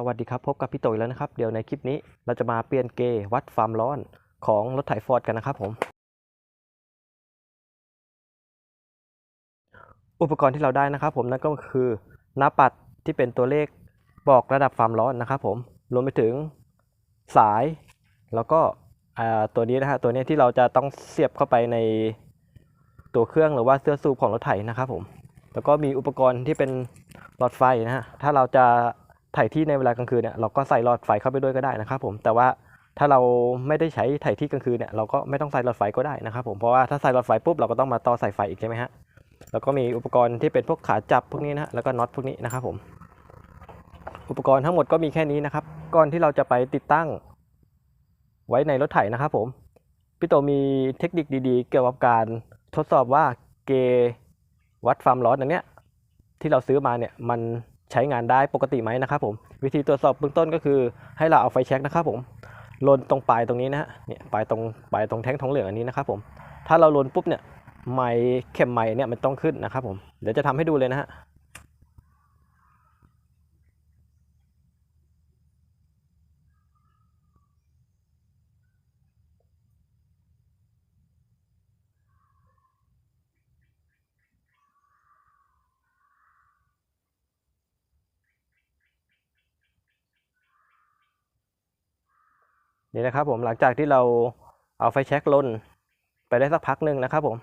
สวัสดีครับ พบกับพี่โตอีกแล้วนะครับ เดี๋ยวในคลิปนี้เราจะมาเปลี่ยนเกวัดความร้อนของรถไถฟอร์ดกันนะครับผม อุปกรณ์ที่เราได้นะครับผมนั่นก็คือหน้าปัดที่เป็นตัวเลขบอกระดับความร้อนนะครับผมรวมไปถึงสาย แล้วก็ตัวนี้นะฮะตัวนี้ที่เราจะต้องเสียบเข้าไปในตัวเครื่องหรือว่าเสื้อสูบของรถไถนะครับผมแล้วก็มีอุปกรณ์ที่เป็นหลอดไฟนะฮะถ้าเราจะ ถ่ายที่ในเวลากลางคืนเนี่ยเราก็ใส่หลอดไฟเข้าไปด้วยก็ได้นะครับผมแต่ว่าถ้าเราไม่ได้ใช้ถ่ายที่กลางคืนเนี่ยเราก็ไม่ต้องใส่หลอดไฟก็ได้นะครับผมเพราะว่าถ้าใส่หลอดไฟปุ๊บเราก็ต้องมาต่อสายไฟอีกใช่ไหมฮะแล้วก็มีอุปกรณ์ที่เป็นพวกขาจับพวกนี้นะฮะแล้วก็น็อตพวกนี้นะครับผม อุปกรณ์ทั้งหมดก็มีแค่นี้นะครับก่อนที่เราจะไปติดตั้ง ไว้ในรถไถนะครับผมพี่โตมีเทคนิคดีๆ เกี่ยวกับการทดสอบว่าเกวัดความร้อนอันเนี้ยที่เราซื้อมาเนี่ยมัน ใช้งานได้ปกติไหมนะครับผมวิธีตรวจสอบเบื้องต้นก็คือให้เราเอาไฟแช็กนะครับผมลนตรงปลายตรงนี้นะเนี่ยปลายตรงปลายตรงแท่งทองเหลืองอันนี้นะครับผมถ้าเราลนปุ๊บเนี่ยไม้เข็มไม้เนี่ยมันต้องขึ้นนะครับผมเดี๋ยวจะทำให้ดูเลยนะฮะ นี่นะครับผมหลังจากที่เราเอาไฟแช็กลนไปได้สักพักหนึ่งนะครับผม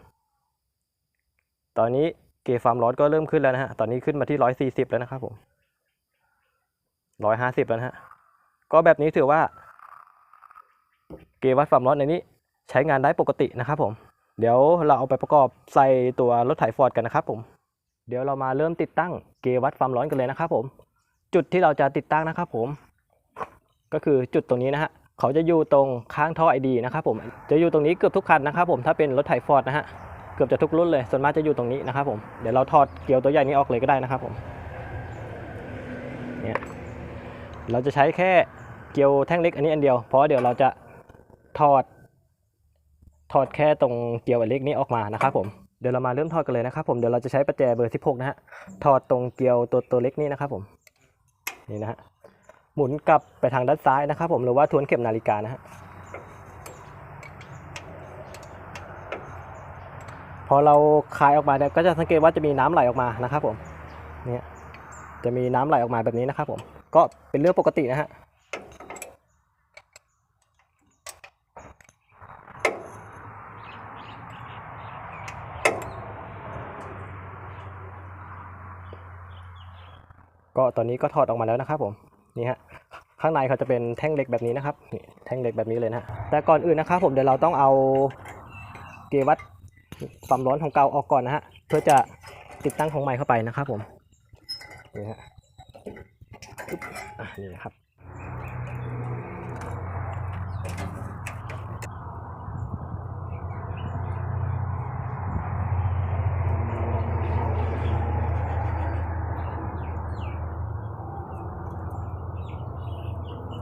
ตอนนี้เกจความร้อนก็เริ่มขึ้นแล้วนะฮะ ตอนนี้ขึ้นมาที่ร้อยสี่สิบแล้วนะครับผมร้อยห้าสิบแล้วนะฮะ ก็แบบนี้ถือว่า เกวัดความร้อนในนี้ใช้งานได้ปกตินะครับผม เดี๋ยวเราเอาไปประกอบใส่ตัวรถไถฟอร์ดกันนะครับผม เดี๋ยวเรามาเริ่มติดตั้งเกวัดความร้อนกันเลยนะครับผม จุดที่เราจะติดตั้งนะครับผม ก็คือจุดตรงนี้นะฮะ เขาจะอยู่ตรงข้างท่อไอดีนะครับผมจะอยู่ตรงนี้เกือบทุกคันนะครับผมถ้าเป็นรถไถฟอร์ดนะฮะเกือบจะทุกรุ่นเลยส่วนมากจะอยู่ตรงนี้นะครับผมเดี๋ยวเราถอดเกลียวตัวใหญ่นี้ออกเลยก็ได้นะครับผมเนี่ยเราจะใช้แค่เกลียวแท่งเล็กอันนี้อันเดียวเพราะเดี๋ยวเราจะถอดถอดแค่ตรงเกลียวอันเล็กนี้ออกมานะครับผมเดี๋ยวเรามาเริ่มถอดกันเลยนะครับผมเดี๋ยวเราจะใช้ประแจเบอร์16นะฮะถอดตรงเกลียวตัวตัวเล็กนี้นะครับผมนี่นะฮะ หมุนกลับไปทางด้านซ้ายนะครับ ผมหรือว่าทวนเข็มนาฬิกานะฮะพอเราคลายออกมาเนี่ยก็จะสังเกตว่าจะมีน้ำไหลออกมานะครับ ผมเนี่ยจะมีน้ำไหลออกมาแบบนี้นะครับ ผมก็เป็นเรื่องปกตินะฮะก็ตอนนี้ก็ถอดออกมาแล้วนะครับผม นี่ฮะข้างในเขาจะเป็นแท่งเหล็กแบบนี้นะครับนี่แท่งเหล็กแบบนี้เลยนะแต่ก่อนอื่นนะครับผมเดี๋ยวเราต้องเอาเกวัดความร้อนของเก่าออกก่อนนะฮะเพื่อจะติดตั้งของใหม่เข้าไปนะครับผมนี่ฮะปึ๊บอะนี่นะครับ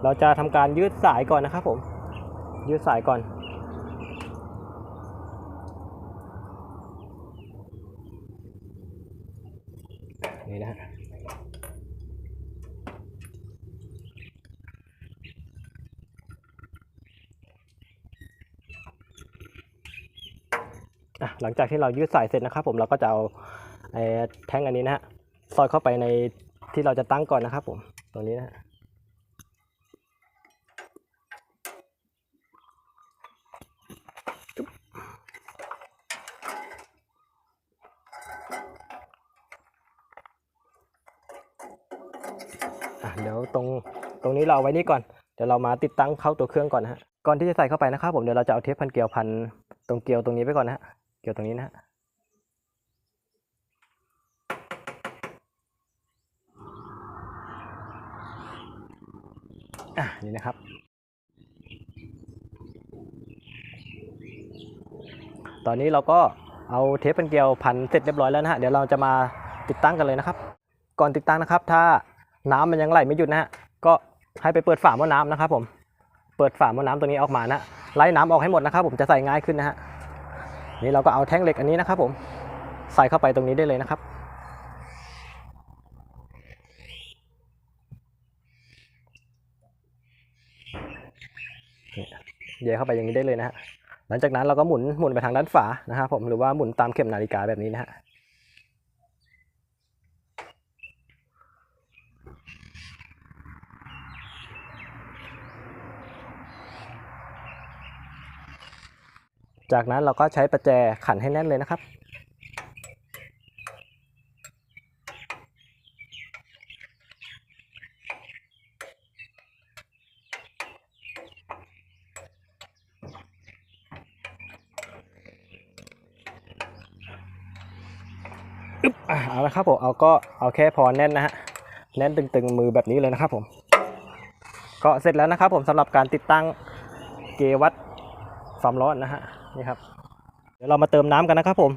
เราจะทำการยืดสายก่อนนะครับผม ยืดสายก่อน นี่นะหลังจากที่เรายืดสายเสร็จนะครับ ผมเราก็จะเอาแท่งอันนี้นะฮะสอดเข้าไปในที่เราจะตั้งก่อนนะครับ ผมตรงนี้นะฮะ เดี๋ยวตรงตรงนี้เราเอาไว้นี่ก่อน เดี๋ยวเรามาติดตั้งเข้าตัวเครื่องก่อนนะฮะ ก่อนที่จะใส่เข้าไปนะครับผมเดี๋ยวเราจะเอาเทปพันเกลียวพันตรงเกลียวตรงนี้ไปก่อนนะฮะ เกลียวตรงนี้นะฮะอะนี่นะครับ ตอนนี้เราก็เอาเทปเป็นเกลียวพันเสร็จเรียบร้อยแล้วนะฮะ เดี๋ยวเราจะมาติดตั้งกันเลยนะครับ ก่อนติดตั้งนะครับ ถ้า น้ำมันยังไหลไม่หยุดนะฮะก็ให้ไปเปิดฝาหม้อน้ำนะครับผมเปิดฝาหม้อน้ำตัวนี้ออกมานะไล่น้ำออกให้หมดนะครับ ผมจะใส่ง่ายขึ้นนะฮะนี่เราก็เอาแท่งเหล็กอันนี้นะครับ ผมใส่เข้าไปตรงนี้ได้เลยนะครับ เย่เข้าไปอย่างนี้ได้เลยนะฮะหลังจากนั้นเราก็หมุนหมุนไปทางด้านฝานะครับผมหรือว่าหมุนตามเข็มนาฬิกาแบบนี้นะฮะ จากนั้นเราก็ใช้ประแจขันให้แน่นเลยนะครับอึ๊บอะเอาละครับผม เอาก็เอาแค่พอแน่นนะฮะ แน่นตึงๆมือแบบนี้เลยนะครับผม ก็เสร็จแล้วนะครับผมสำหรับการติดตั้งเกวัดความร้อนนะฮะ นี่ครับ เดี๋ยวเรามาเติมน้ำกันนะครับผม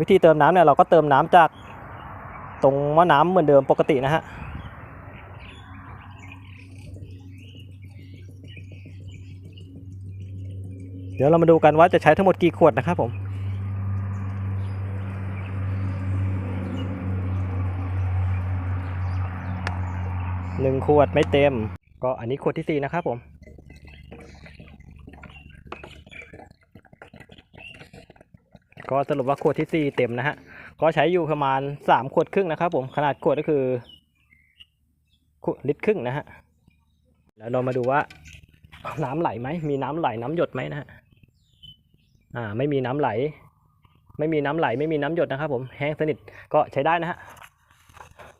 วิธีเติมน้ำเนี่ยเราก็เติมน้ำจากตรงหม้อน้ำเหมือนเดิมปกตินะฮะเดี๋ยวเรามาดูกันว่าจะใช้ทั้งหมดกี่ขวดนะครับผมหนึ่งขวดไม่เต็ม ก็อันนี้ขวดที่สี่นะครับผม ก็สรุปว่าขวดที่สี่เต็มนะฮะ ก็ใช้อยู่ประมาณสามขวดครึ่งนะครับผม ขนาดขวดก็คือลิตรครึ่งนะฮะ แล้วเรามาดูว่าน้ำไหลไหม มีน้ำไหลน้ำหยดไหมนะฮะ อ่า ไม่มีน้ำไหล ไม่มีน้ำไหล ไม่มีน้ำหยดนะครับผม แห้งสนิท ก็ใช้ได้นะฮะ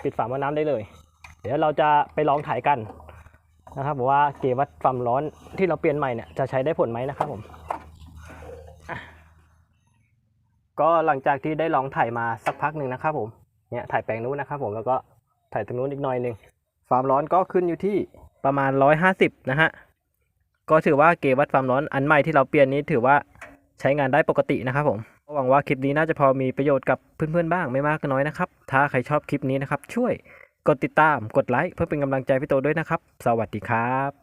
ปิดฝาหม้อน้ำได้เลย เดี๋ยวเราจะไปลองถ่ายกันนะครับว่าเกวัดความร้อนที่เราเปลี่ยนใหม่เนี่ยจะใช้ได้ผลไหมนะครับผมอะ ก็หลังจากที่ได้ลองถ่ายมาสักพักหนึ่งนะครับผมเนี่ยถ่ายแปลงนู้นนะครับผมแล้วก็ถ่ายตรงนู้นอีกหน่อยหนึ่งความร้อนก็ขึ้นอยู่ที่ประมาณ 150 นะฮะก็ถือว่าเกวัดความร้อนอันใหม่ที่เราเปลี่ยนนี้ถือว่าใช้งานได้ปกตินะครับผมหวังว่าคลิปนี้น่าจะพอมีประโยชน์กับเพื่อนๆบ้างไม่มากก็น้อยนะครับ ถ้าใครชอบคลิปนี้นะครับ ช่วยกดติดตามกดไลค์เพื่อเป็นกำลังใจพี่โตด้วยนะครับ สวัสดีครับ